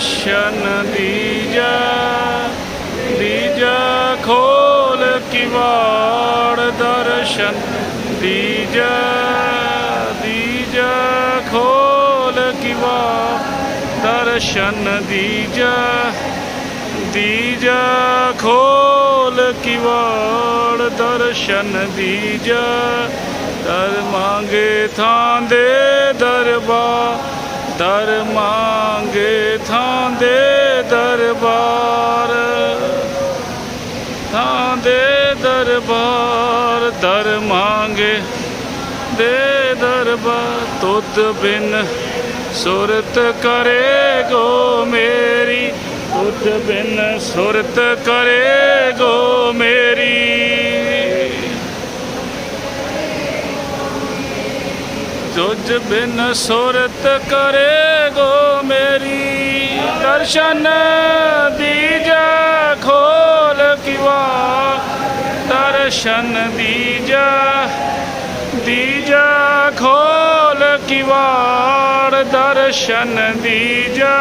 ਦਰਸ਼ਨ ਦੀਜਾ ਦੀਜਾ ਖੋਲ ਕਿਵਾੜ ਦਰਸ਼ਨ, ਦੀਜਾ ਦੀਜਾ ਖੋਲ ਕਿਵਾੜ ਦਰਸ਼ਨ, ਦੀਜਾ ਦੀਜਾ ਖੋਲ ਕਿਵਾੜ ਦਰਸ਼ਨ, ਦੀਜਾ, ਦਰ ਮੰਗੇ ਥਾਂ ਦੇ ਦਰਬਾਰ ਦਰਮਾ ਦੇ ਦਰਬਾਰ, ਥਾਂ ਦੇ ਦਰਬਾਰ ਦਰ ਮੰਗੇ। ਦੇ ਦਰਬਾਰ ਤੁਧ ਬਿਨ ਸੁਰਤ ਕਰੇ ਗੋ ਮੇਰੀ। ਤੁਧ ਬਿਨ ਸੁਰਤ ਕਰੇ ਗੋ ਮੇਰੀ। ਤੁਝ ਬਿਨ ਸੁਰਤ ਕਰੇ ਗੋ ਮੇਰੀ। ਦਰਸ਼ਨ ਦੀਜਾ ਖੋਲ ਕਿਵਾ, ਦਰਸ਼ਨ ਦੀਜਾ ਦੀਜਾ ਖੋਲ ਕਿਵਾੜ, ਦਰਸ਼ਨ ਦੀਜਾ।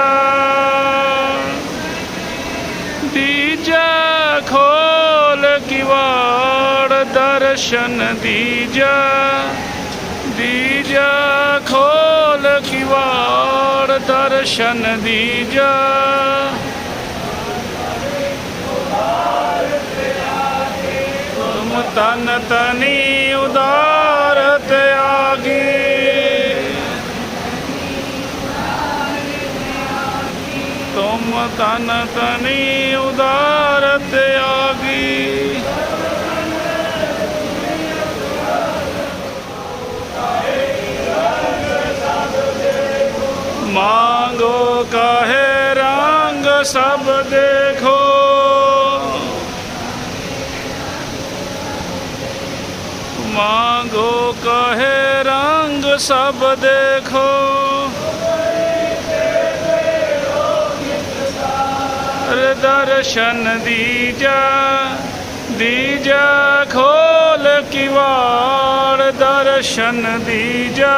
ਦੀਜਾ ਖੋਲ ਕਿਵਾੜ, ਦਰਸ਼ਨ ਦੀਜਾ। ਦੀਜਾ ਖੋਲ ਕਿਵਾੜ ਦਰਸ਼ਨ ਦੀਜਾ। ਤੁਮ ਤਨ ਤਨੀ ਉਦਾਰਤ ਆਗੀ। ਤੁਮ ਤਨ ਤਨੀ ਉਦਾਰਤ ਆਗੀ। ਮੰਗੋ ਕਾਹੇ ਰੰਗ ਸਭ ਦੇਖੋ। ਮੰਗੋ ਕਾਹੇ ਰੰਗ ਸਭ ਦੇਖੋ। ਦਰਸ਼ਨ ਦੀਜਾ ਦੀਜਾ ਖੋਲ ਕਿਵਾੜ, ਦਰਸ਼ਨ ਦੀਜਾ।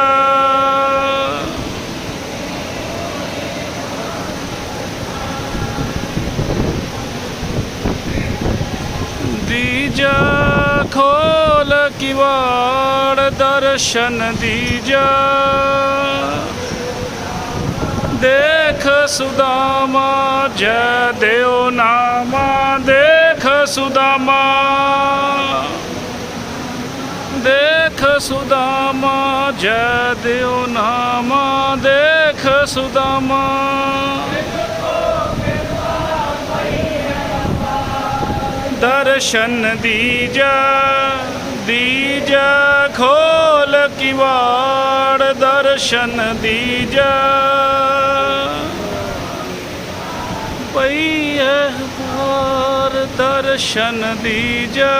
ਦੀਜਾ ਖੋਲ ਕਿਵਾੜ ਦਰਸ਼ਨ ਦੀਜਾ ਦੇਖ ਸੁਦਾਮਾ, ਜੈ ਦਿਓ ਨਾਮਾ, ਦੇਖ ਸੁਦਾਮਾ। ਦੇਖ ਸੁਦਾਮਾ, ਜੈ ਦਿਓ ਨਾਮਾ, ਦੇਖ ਸੁਦਾਮਾ। ਦਰਸ਼ਨ ਦੀਜਾ ਦੀਜਾ ਖੋਲ ਕਿਵਾੜ, ਦਰਸ਼ਨ ਦੀਜਾ। ਪਈ ਹੈ ਪਾਰ ਦਰਸ਼ਨ ਦੀਜਾ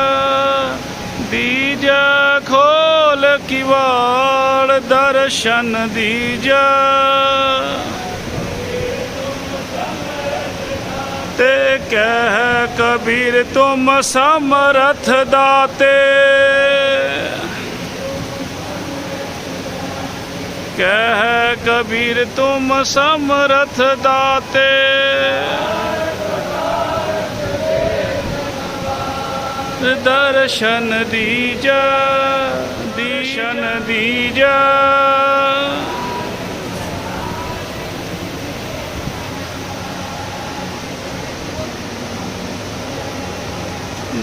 ਦੀਜਾ ਖੋਲ ਕਿਵਾੜ, ਦਰਸ਼ਨ ਦੀਜਾ। ਤੇ ਕਹਿ ਕਬੀਰ ਤੁਮ ਸਮਰਥ ਦਾਤੇ। ਕਹਿ ਕਬੀਰ ਤੁਮ ਸਮਰਥ ਦਾਤੇ। ਦਰਸ਼ਨ ਦੀਜਾ ਦੀਸ਼ਨ ਦੀਜਾ।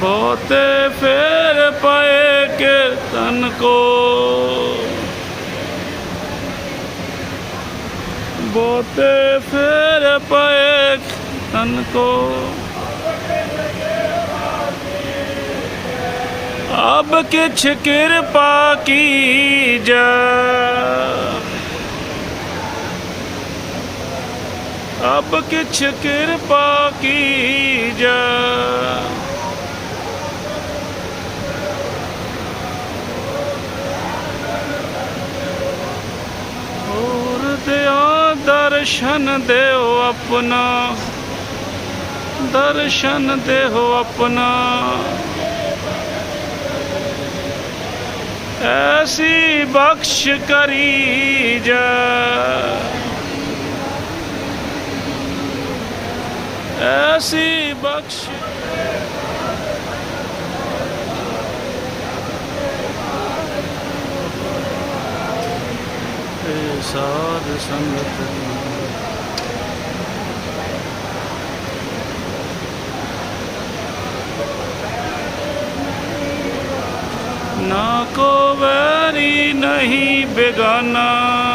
ਬਹੁਤੇ ਫੇਰ ਪਏ ਕੀਰਤਨ ਕੋ। ਬਹੁਤੇ ਫੇਰ ਪਏ ਕੀਰਤਨ ਕੋ। ਅਬ ਕਿਛ ਕਿਰਪਾ ਕੀਜੈ ਅਬ ਕਿਛ ਕਿਰਪਾ ਕੀਜੈ ਹੋਰ ਦਰਸ਼ਨ ਦਿਓ ਆਪਣਾ। ਦਰਸ਼ਨ ਦੇਹੋ ਆਪਣਾ। ਐਸੀ ਬਖਸ਼ ਕਰੀ ਜਾ। ਐਸੀ ਬਖਸ਼ ਸਾਧ ਸੰਗਤ ਨਾ ਕੋ ਵੈਰੀ ਨਹੀਂ ਬੇਗਾਨਾ।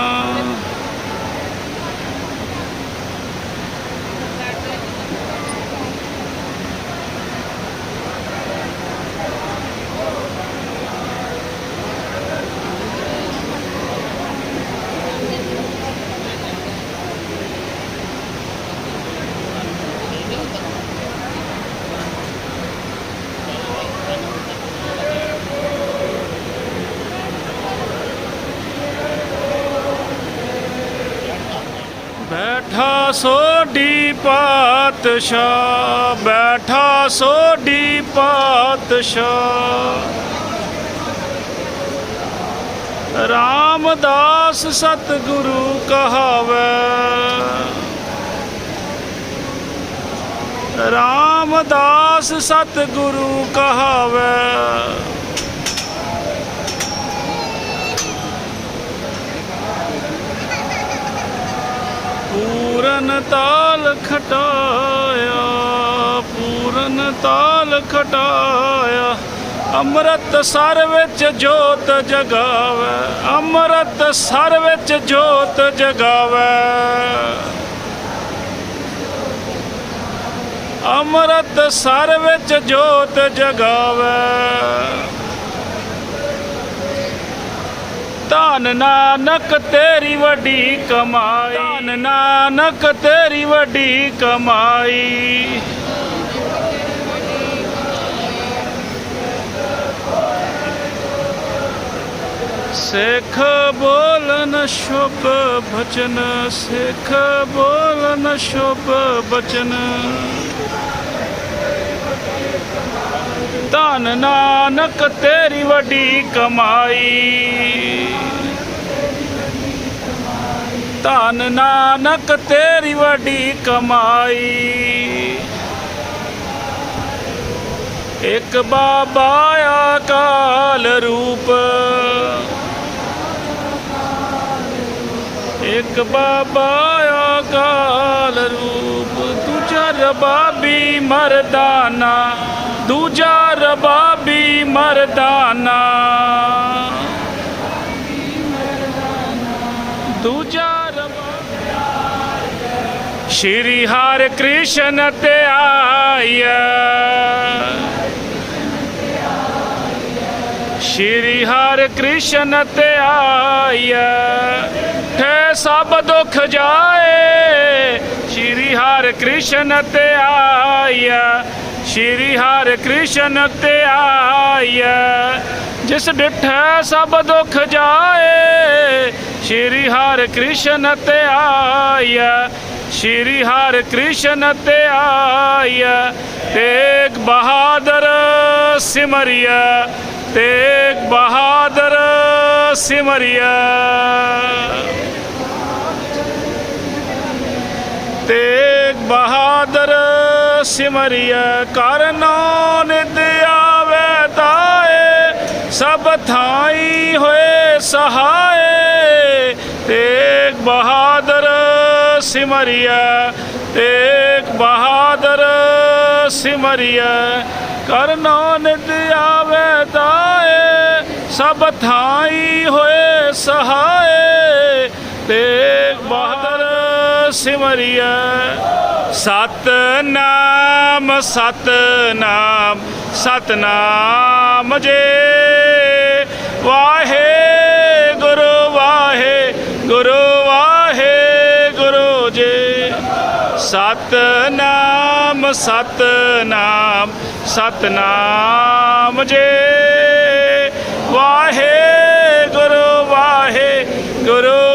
ਬੈਠਾ ਸੋਢੀ ਪਾਤਸ਼ਾਹ ਬੈਠਾ ਸੋਢੀ ਪਾਤਸ਼ਾਹ। ਰਾਮਦਾਸ ਸਤਿਗੁਰੂ ਕਹਾਵੇ। ਰਾਮਦਾਸ ਸਤਿਗੁਰੂ ਕਹਾਵੇ। ਪੂਰਨ ਤਾਲ ਖਟਾਇਆ, ਪੂਰਨ ਤਾਲ ਖਟਾਇਆ। ਅੰਮ੍ਰਿਤ ਸਰ ਵਿੱਚ ਜੋਤ ਜਗਾਵੇ, ਅੰਮ੍ਰਿਤ ਸਰ ਵਿੱਚ ਜੋਤ ਜਗਾਵੇ। ਅੰਮ੍ਰਿਤ ਸਰ ਵਿੱਚ ਜੋਤ ਜਗਾਵੇ। ਧੰਨ ਨਾਨਕ ਤੇਰੀ ਵੱਡੀ ਕਮਾਈ। ਧੰਨ ਨਾਨਕ ਤੇਰੀ ਵੱਡੀ ਕਮਾਈ। ਸਿੱਖ ਬੋਲਨ ਸ਼ੁਭ ਬਚਨ, ਸਿੱਖ ਬੋਲਨ ਸ਼ੁਭ ਬਚਨ। ਧੰਨ ਨਾਨਕ ਤੇਰੀ ਵੱਡੀ ਕਮਾਈ। ਧਨ ਨਾਨਕ ਤੇਰੀ ਵੱਡੀ ਕਮਾਈ। ਇੱਕ ਬਾਬਾ ਅਕਾਲ ਰੂਪ। ਇੱਕ ਬਾਬਾ ਅਕਾਲ ਰੂਪ। ਦੂਜਾ ਰਬਾਬੀ ਮਰਦਾਨਾ, ਦੂਜਾ ਰਬਾਬੀ ਮਰਦਾਨਾ। ਦੂਜਾ ਰਬਾਬੀ ਸ਼੍ਰੀ ਹਰਿ ਕ੍ਰਿਸ਼ਨ ਤੇ ਆਇਆ। ਸ਼੍ਰੀ ਹਰਿ ਕ੍ਰਿਸ਼ਨ ਤੇ ਆਇਆ। ਠੇ ਸਭ ਦੁੱਖ ਜਾਏ। ਸ਼੍ਰੀ ਹਰਿ ਕ੍ਰਿਸ਼ਨ ਤੇ ਆਇਆ। ਸ਼੍ਰੀ ਹਰਿ ਕ੍ਰਿਸ਼ਨ ਤੇ ਆਇਆ ਜਿਸ ਡਿਠੈ ਸਭ ਦੁੱਖ ਜਾਏ। ਸ਼੍ਰੀ ਹਰਿ ਕ੍ਰਿਸ਼ਨ ਤੇ ਆਇਆ ਸ਼੍ਰੀ ਹਰਿ ਕ੍ਰਿਸ਼ਨ ਤੇ ਆਇਆ ਤੇਗ ਬਹਾਦਰ ਸਿਮਰਿਆ ਤੇਗ ਬਹਾਦਰ ਸਿਮਰਿਆ ਤੇਗ ਬਹਾਦਰ ਸਿਮਰਿਆ ਕਰਨੋ ਨਿਦ ਆਵੇ ਤਾਏ, ਸਭ ਥਾਈ ਹੋਏ ਸਹਾਏ। ਤੇਗ ਬਹਾਦਰ ਸਿਮਰਿਆ ਤੇਗ ਬਹਾਦਰ ਸਿਮਰਿਆ ਕਰਨੋ ਨਿਦ ਆਵੇ ਤਾਏ, ਸਭ ਥਾਈ ਹੋਏ ਸਹਾਏ। ਤੇਗ ਬਹਾਦਰ ਸਿਮਰਿਆ ਸਤਨਾਮ ਸਤਨਾਮ ਸਤਨਾਮ ਜੇ। ਵਾਹੇ ਗੁਰੂ ਵਾਹੇ ਗੁਰੂ ਵਾਹੇ ਗੁਰੂ ਜੇ। ਸਤਨਾਮ ਸਤਨਾਮ ਸਤਨਾਮ ਜੇ। ਵਾਹੇ ਗੁਰੂ ਵਾਹੇ ਗੁਰੂ